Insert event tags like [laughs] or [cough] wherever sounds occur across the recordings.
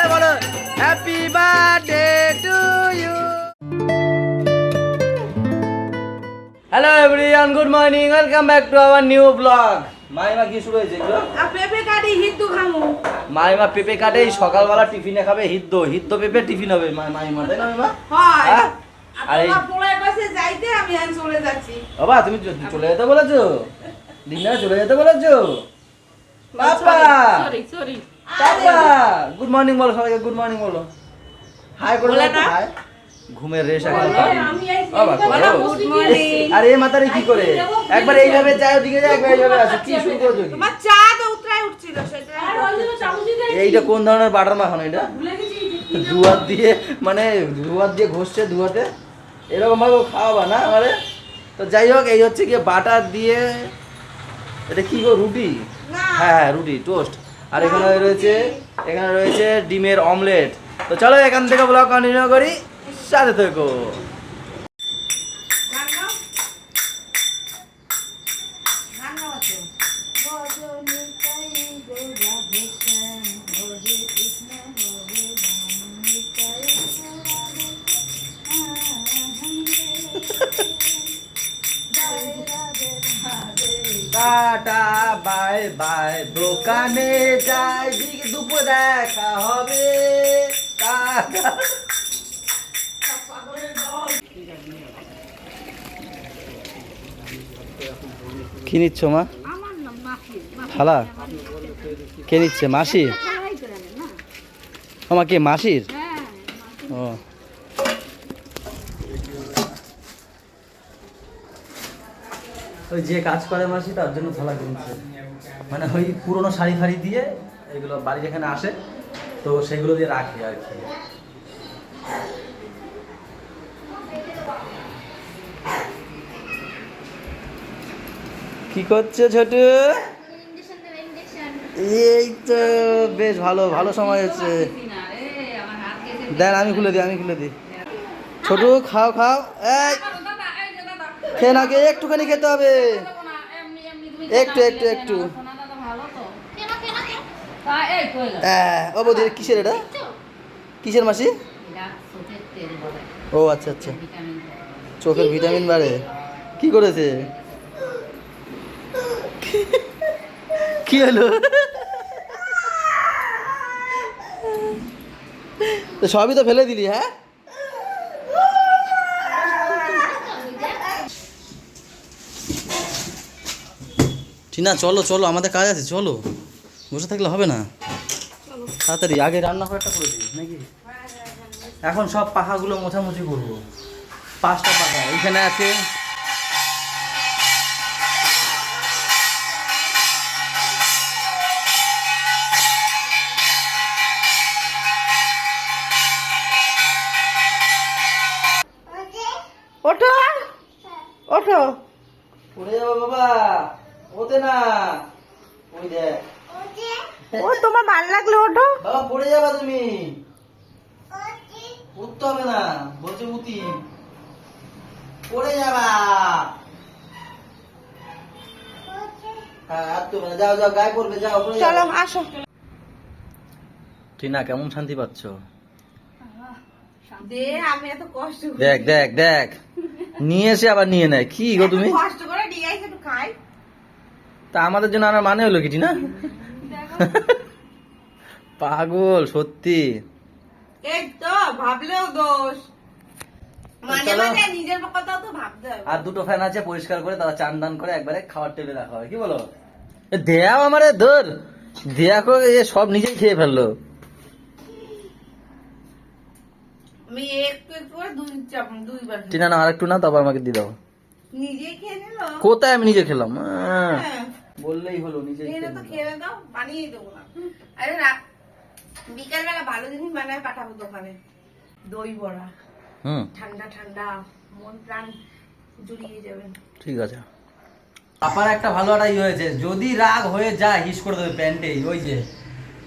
এই বলো happy birthday to you hello everyone good morning welcome back to our new blog মাইমা কি শুরু হয়েছে পেঁপে কাটি হিন্দু খামু। মাইমা পেঁপে কাটে সকালবেলা টিফিনে খাবে হিদ্দ হিদ্দ পেঁপে টিফিন হবে মাইমা তাই না মাইমা? হয়? আর যাইতে আমি চলে যাচ্ছি। বাবা তুমি চলে যেতে বলেছ? দিনা চলে যেতে বলেছ? বাবা! সরি সরি বাবা! গুড মর্নিং বলো সবাইকে গুড মর্নিং বলো। হাই করে বলে ঘুমের রেশ এখন। গুড মর্নিং আর এই মাথারে কি করে? একবার এইভাবে যায় ওদিকে যায় একবার এইভাবে আসে। কি শুরু করেছ তোমার চা তো উতরাই উঠছিল সেটা এইটা কোন ধরনের বাটার মাখানো এটা? দুয়ার দিয়ে মানে দুয়ার দিয়ে ঘষছে দুয়াতে। এরকম ভাবে খাওয়াবা না আমারে? তো যাই হোক এই হচ্ছে গিয়ে বাটার দিয়ে এটা কি গো রুটি? হ্যাঁ হ্যাঁ রুটি টোস্ট আর এখানে রয়েছে এখানে রয়েছে ডিমের অমলেট তো চলো এখান থেকে ব্লগ কন্টিনিউ করি সাথে থেকো। তো। টাটা। Bye bye. দোকানে যাই দিকে দুপুর দেখা হবে। কি নিচ্ছ মা? খালা? কে নিচ্ছে? মাসি? আমার কে? মাসির? ও। ওই যে কাজ করে মাসি, তার জন্য থালা কিনছে মানে ওই পুরনো শাড়ি ফাড়ি দিয়ে এগুলো বাড়ি যেখানে আসে, তো সেগুলো দিয়ে রাখে আর কি। কি করছ ছোট? এই তো, বেশ ভালো ভালো সময় হচ্ছে। দেন, আমি খুলে দিই, আমি খুলে দিই। ছোট, খাও খাও। এই খেয়ে না খেয়ে একটুখানি খেতে হবে। একটু একটু একটু। হ্যাঁ, ও বৌদি কিসের এটা? কিসের মাসি? ও আচ্ছা আচ্ছা। চোখের ভিটামিন বাড়ে। কি করেছে? কি হলো? সবই তো ফেলে দিলি হ্যাঁ? টিনা চলো চলো আমাদের কাজ আছে চলো। বসে থাকলে হবে না। তাড়াতাড়ি আগে রান্না ঘরটা করে দিই নাকি? এখন সব পাখাগুলো মোছামুছি করব। পাঁচটা পাখা এইখানে আছে। ওঠো। ওঠো। পড়ে যাব বাবা। ওতে না। ওই দেখ। ও তোমার ভালো লাগল ওঠো। বাবা পড়ে যাবা তুমি। উঠতে হবে না বলছে উতি পড়ে যাবা। হ্যাঁ আর তো না। যাও যাও গায়ে পড়বে যাও চলো আসো। টিনা কেমন শান্তি পাচ্ছ? দে আমি এত কষ্ট করে। দেখ দেখ দেখ। নিয়ে এসে আবার নিয়ে নেয়। কি গো তুমি? কষ্ট করে খাই। তা আমাদের জন্য আনার মানে হলো কি না? পাগল সত্যি। ভাবতে হবে। আর দুটো ফ্যান আছে পরিষ্কার করে তারা চান দান করে একবারে খাবার টেবিলে রাখা হয়। কি বলো? দেয়াও আমারে ধর। দেয়া করে এ সব নিজেই খেয়ে ফেলল। টিনা না আর একটু না তারপর আমাকে দিয়ে দাও। নিজেই খেয়ে নিল? কোথায় আমি নিজে খেলাম? বললেই হলো নিজে খেয়ে তো খেয়ে দাও বানিয়ে দেবো না। আরে বিকালবেলা ভালো জিনিস বানায় পাঠাবো দোকানে। দই বড়া। হুম। ঠান্ডা ঠান্ডা মন প্রাণ জুড়িয়ে যাবেন ঠিক আছে। পাপার একটা ভালো একটা ই হয়েছে যদি রাগ হয়ে যায় হিস করে দেবে প্যান্টেই ওই যে।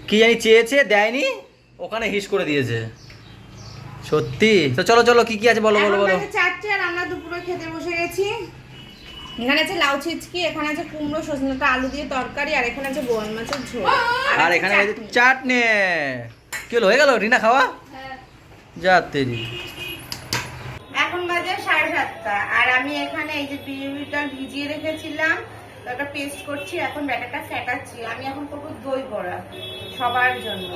কি জানি চেয়েছে দেয়নি ওখানে হিস করে দিয়েছে। সত্যি? তো চলো চলো কি কি আছে বলো বলো বলো। চারটে আর আমরা দুপুরে খেতে বসে গেছি। এখানে আছে লাউ ছিচকি এখানে আছে কুমড়ো সজনেটা আলু দিয়ে তরকারি আর এখানে আছে বোয়াল মাছের ঝোল। আর এখানে চাটনি। চাটনি। কি হলো হয়ে গেল রিনা খাওয়া? যা তেরি। এখন বাজে সাড়ে সাতটা আর আমি এখানে এই যে বিউলিটা ভিজিয়ে রেখেছিলাম ওটা পেস্ট করছি এখন ব্যাটারটা ফেটাচ্ছি আমি এখন করব দই বড়া সবার জন্য।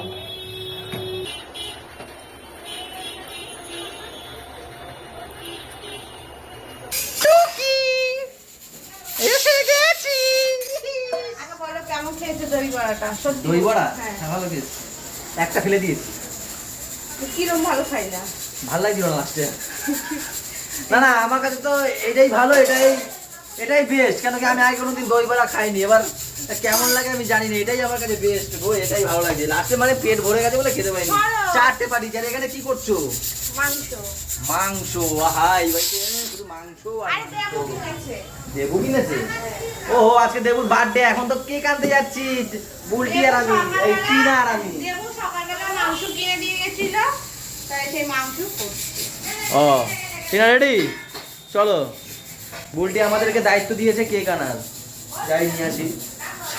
দই বড়াটা সত্যি দই বড়া হ্যাঁ। হ্যাঁ, ভালো খেয়েছি। একটা ফেলে দিয়েছি। কিরম ভালো খাই না? ভালো লাগছিল না লাস্টে না না আমার কাছে তো এটাই ভালো এটাই এটাই বেস্ট কেন কি আমি আগে কোনোদিন দই বড়া খাইনি। এবার কেমন লাগে আমি জানি না এটাই আমার কাছে বেস্ট গো এটাই ভালো লাগে। লাস্টে মানে পেট ভরে গেছে বলে খেতে পারিনি। চারটে পারি যার এখানে কি করছ? মাংস। মাংস আহাই ভাইকে শুধু মাংস আর আরে দেবো কিনেছে। ও আজকে দেবুর বার্থডে এখন তো কেক আনতে যাচ্ছি। বুলটি আর আমি এই টিনা আর আমি। দেবু সকালবেলা মাংস কিনে দিয়ে গেছিল তাই সেই মাংস করছি। ও টিনা রেডি? চলো। বুলটি আমাদেরকে দায়িত্ব দিয়েছে কেক আনার। যাই নিয়ে আসি।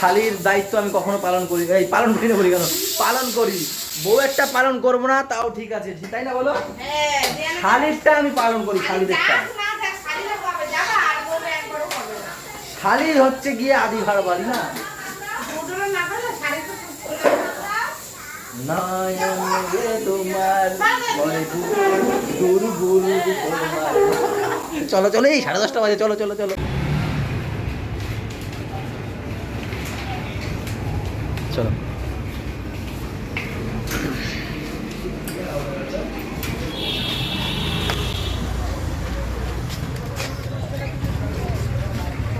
শালির দায়িত্ব আমি কখনো পালন করি এই পালন করি না করি কেন? পালন করি। বউ একটা পালন করব না তাও ঠিক আছে। তাই না বলো? হ্যাঁ শালিরটা আমি পালন করি শালিদেরটা না। শালির হচ্ছে গিয়ে আদি ভার বাড়ি না বলে চলো চলো এই সাড়ে দশটা বাজে চলো চলো চলো। চলো।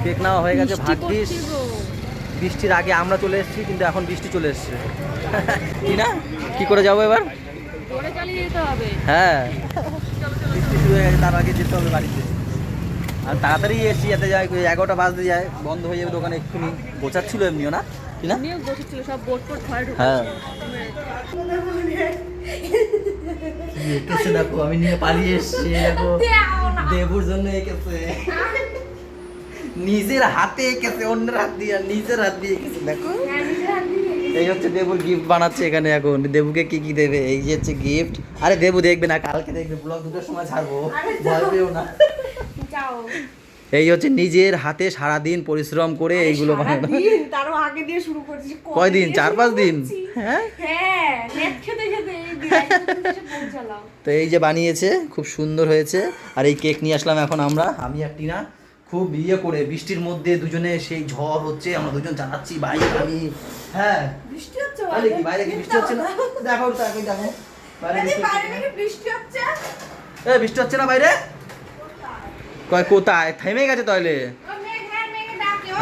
কেক নেওয়া হয়ে গেছে ভাগ্যিস। বৃষ্টির আগে আমরা চলে এসেছি কিন্তু এখন বৃষ্টি চলে এসেছে। [laughs] কি না? কি করে যাব এবার? হ্যাঁ। বৃষ্টি শুরু হয়ে গেছে তার আগে যেতে হবে বাড়িতে। আর তাড়াতাড়ি এসছি যাতে যায় এগারোটা বাজতে যায় বন্ধ হয়ে যাবে দোকানে এক্ষুনি। গোছাচ্ছিল এমনিও না? কি না? বসেছিল সব বোট ফোট ঘরে হ্যাঁ। দেখো আমি নিয়ে পালিয়ে এসছি দেখো। দেবুর জন্য এঁকেছে। নিজের হাতে এঁকেছে অন্যের হাত দিয়ে আর নিজের হাত দিয়ে এঁকেছে দেখো। এই হচ্ছে দেবুর গিফট বানাচ্ছে এখানে এখন। দেবুকে কি কি দেবে? এই যে হচ্ছে গিফট আরে দেবু দেখবে না কালকে দেখবে ব্লগ দুটোর সময় ছাড়বো। ভয় পেও না। এই হচ্ছে নিজের হাতে সারা দিন পরিশ্রম করে এইগুলো বানানো। তারও আগে দিয়ে শুরু করছি কয়দিন? চার পাঁচ দিন? হ্যাঁ। হ্যাঁ নেট খেতে খেতে এই দিন এসে পৌঁছালাম। তো এই যে বানিয়েছে খুব সুন্দর হয়েছে। আর এই কেক নিয়ে আসলাম এখন আমরা আমি আর টিনা। খুব ইয়ে করে বৃষ্টির মধ্যে দুজনে সেই ঝড় হচ্ছে আমরা দুজন জানাচ্ছি ভাই আমি হ্যাঁ। বৃষ্টি হচ্ছে বাইরে কি বাইরে কি বৃষ্টি হচ্ছে না? দেখো তাকে দেখো। বাইরে বৃষ্টি বাইরে বৃষ্টি হচ্ছে? এ বৃষ্টি হচ্ছে না বাইরে? কয় কোথায়? থেমে গেছে তাহলে। হ্যাঁ,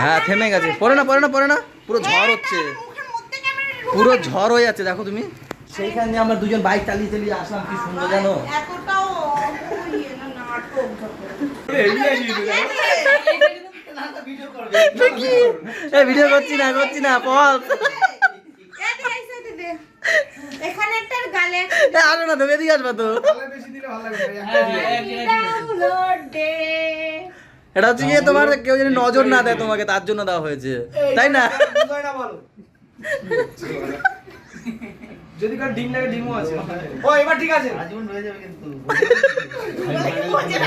হ্যাঁ থেমে গেছে। পড়ে না পড়ে না পড়ে না। পুরো ঝড় হচ্ছে। ক্যামেরা ঢুকে পুরো ঝড় হয়ে যাচ্ছে দেখো তুমি। সেইখানে আমরা দুজন বাইক চালিয়ে চালিয়ে আসলাম কি সুন্দর জানো? এতটাও ইয়ে না, নাটক এ ভিডিও করছি না করছি না পল দিদি। এখানে একটা গালে একটা না তুমি এদিকে আসবা তো ডাউনলোড দে। এটা হচ্ছে গিয়ে তোমার কেউ যেন নজর না দেয় তোমাকে তার জন্য দেওয়া হয়েছে তাই না যদি কার ডিম লাগে ডিমও আছে ও এবার ঠিক আছে আজীবন রয়ে যাবে কিন্তু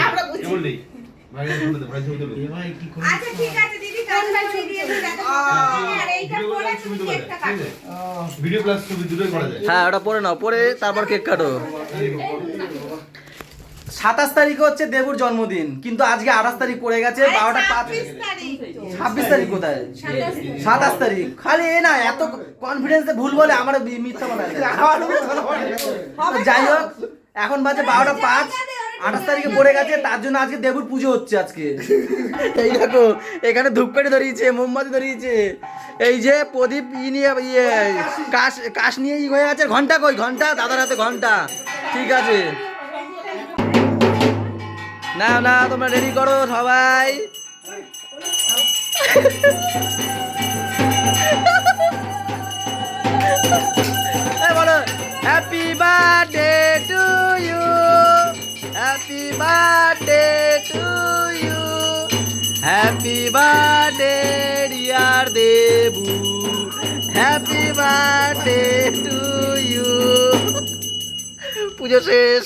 আমরা বুঝি। আচ্ছা ঠিক আছে দিদি কাজ বাড়ি দিয়ে দিই দেখো আর এইটা পরে তুমি কেকটা কাটো। ভিডিও প্লাস ছবি দুটোই করা যায়। হ্যাঁ ওটা পরে নাও পরে তারপর কেক কাটো। সাতাশ তারিখ হচ্ছে দেবুর জন্মদিন কিন্তু আজকে আঠাশ তারিখ পড়ে গেছে বারোটা পাঁচ ছাব্বিশ তারিখ কোথায়? সাতাশ তারিখ। খালি এ না এত কনফিডেন্সে ভুল বলে আমার মিথ্যা। যাই হোক এখন বাজে বারোটা পাঁচ। আঠাশ তারিখে পড়ে গেছে, তার জন্য আজকে দেবুর পুজো হচ্ছে আজকে। এই দেখো, এখানে ধূপকাঠি ধরিয়েছে, মোমবাতি ধরিয়েছে। এই যে প্রদীপ ই নিয়ে ইয়ে কাশ কাশ নিয়ে ই হয়ে আছে। ঘণ্টা কই? ঘণ্টা? দাদার হাতে ঘণ্টা। ঠিক আছে। না না তোমরা রেডি করো সবাই। বলো happy birthday to you happy happy birthday dear Debu happy birthday to you পুজো শেষ।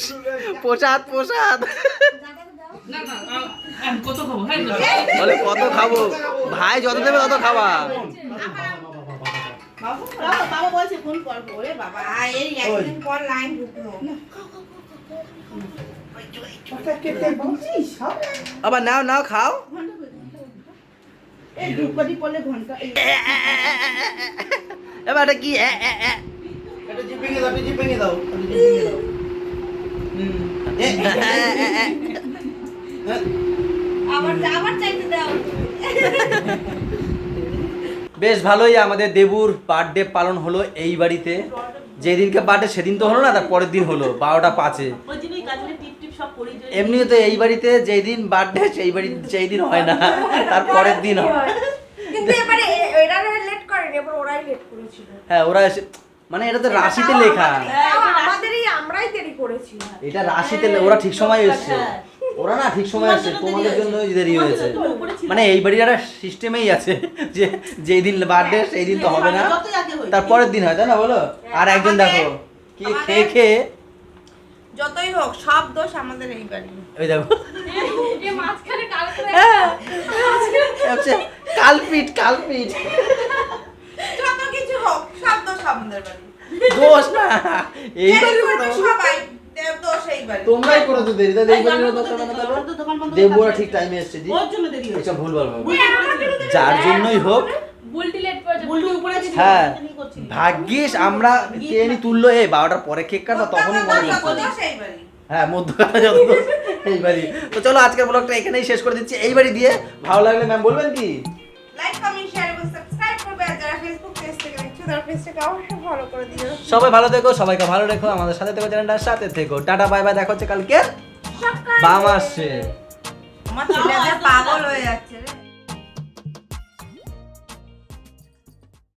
প্রসাদ প্রসাদ। কত হ্যাঁ বলে। কত খাব? ভাই যত দেবে তত খাওয়া বাবা বাবা বলছে ফোন করব বাবা এই একদিন পর লাইন ঢুকলো আবার নাও নাও খাও। এবার এটা কি? বেশ ভালোই আমাদের দেবুর বার্থডে পালন হলো এই বাড়িতে। যেদিনকে বার্থডে সেদিন তো হলো না তার পরের দিন হলো বারোটা পাঁচে ওই জন্যই গাছগুলো টিপ টিপ সব পড়ে যায় এমনি তো এই বাড়িতে যেই দিন বার্থডে সেই বাড়ি সেই দিন হয় না। [laughs] তার পরের দিন হয়। কিন্তু এবারে এরা লেট করেনি এবার ওরাই লেট করেছিল। হ্যাঁ ওরা এসে মানে এটা তো রাশিতে লেখা। আমাদেরই আমরাই দেরি করেছি। এটা রাশিতে ওরা ঠিক সময় এসেছে। ওরা না ঠিক সময় এসছে তোমাদের জন্য দেরি হয়েছে। মানে এই বাড়ির একটা সিস্টেমেই আছে যে যেই দিন বার্থডে সেই দিন তো হবে না। তারপরের দিন হয় তাই না বলো? আর একজন দেখো কি খেয়ে খেয়ে যতই হোক সব দোষ আমাদের এই বাড়ি ওই দেখো। করে হচ্ছে কালপিট কালপিট। যত কিছু হোক সব দোষ আমাদের বাড়ি দোষ না এই সবাই। তোমরাই করেছ দেরি। তাই দেবুরা ঠিক টাইমে এসছে ভুল বলব যার জন্যই হোক হ্যাঁ। ভাগ্যিস আমরা ট্রেনই তুললো এই বারোটার পরে কেক কাটা তখনই মনে হ্যাঁ মধ্যখানে যত দোষ এই বাড়ি। তো চলো আজকের ব্লগটা এখানেই শেষ করে দিচ্ছি। এই বাড়ি দিয়ে ভালো লাগলে ম্যাম বলবেন কি? লাইক কমেন্ট শেয়ার এবং সাবস্ক্রাইব করবে। আর যারা ফেসবুক পেজ থেকে দেখছ তারা পেজটাকে অবশ্যই ফলো করে দিও। সবাই ভালো থেকো সবাইকে ভালো রেখো। আমাদের সাথে থেকো চ্যানেলটার সাথে থেকো। টাটা বাই বাই দেখা হচ্ছে কালকে। বাম আসছে। আমার পাগল হয়ে যাচ্ছে রে।